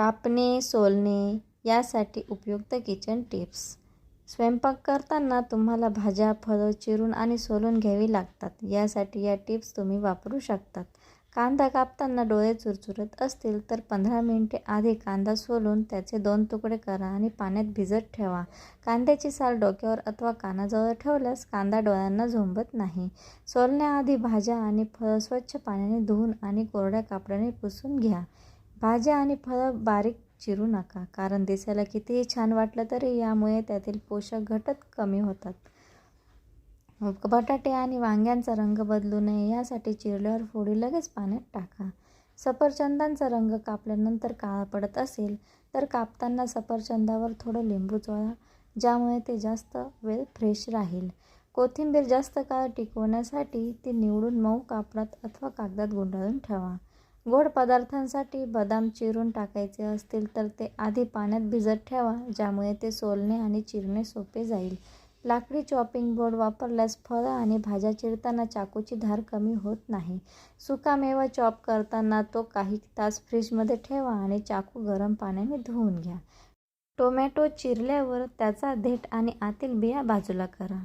कापणे सोलणे यासाठी उपयुक्त किचन टिप्स स्वयंपाक करताना तुम्हाला भाज्या फळं चिरून आणि सोलून घ्यावी लागतात. यासाठी या टिप्स तुम्ही वापरू शकतात. कांदा कापताना डोळे चुरचुरत असतील तर पंधरा मिनिटे आधी कांदा सोलून त्याचे दोन तुकडे करा आणि पाण्यात भिजत ठेवा. कांद्याची साल डोक्यावर अथवा कानाजवळ ठेवल्यास कांदा डोळ्यांना झोंबत नाही. सोलण्याआधी भाज्या आणि फळं स्वच्छ पाण्याने धुवून आणि कोरड्या कापडाने पुसून घ्या. भाज्या आणि फळं बारीक चिरू नका कारण दिसायला कितीही छान वाटलं तरी यामुळे त्यातील पोषक घटक कमी होतात. बटाटे आणि वांग्यांचा रंग बदलू नये यासाठी चिरल्यावर फोडी लगेच पाण्यात टाका. सफरचंदांचा रंग कापल्यानंतर काळा पडत असेल तर कापताना सफरचंदावर थोडं लिंबू चोळा ज्यामुळे ते जास्त वेळ फ्रेश राहील. कोथिंबीर जास्त काळ टिकवण्यासाठी ती निवडून मऊ कापडात अथवा कागदात गुंडाळून ठेवा. गोड पदार्थांसाठी बदाम चिरून टाकायचे असतील तर ते आधी पाण्यात भिजत ठेवा ज्यामुळे ते सोलणे आणि चिरणे सोपे जाईल. लाकडी चॉपिंग बोर्ड वापरल्यास फळं आणि भाज्या चिरताना चाकूची धार कमी होत नाही. सुकामेवा चॉप करताना तो काही तास फ्रीजमध्ये ठेवा आणि चाकू गरम पाण्याने धुवून घ्या. टोमॅटो चिरल्यावर त्याचा देठ आणि आतील बिया बाजूला करा.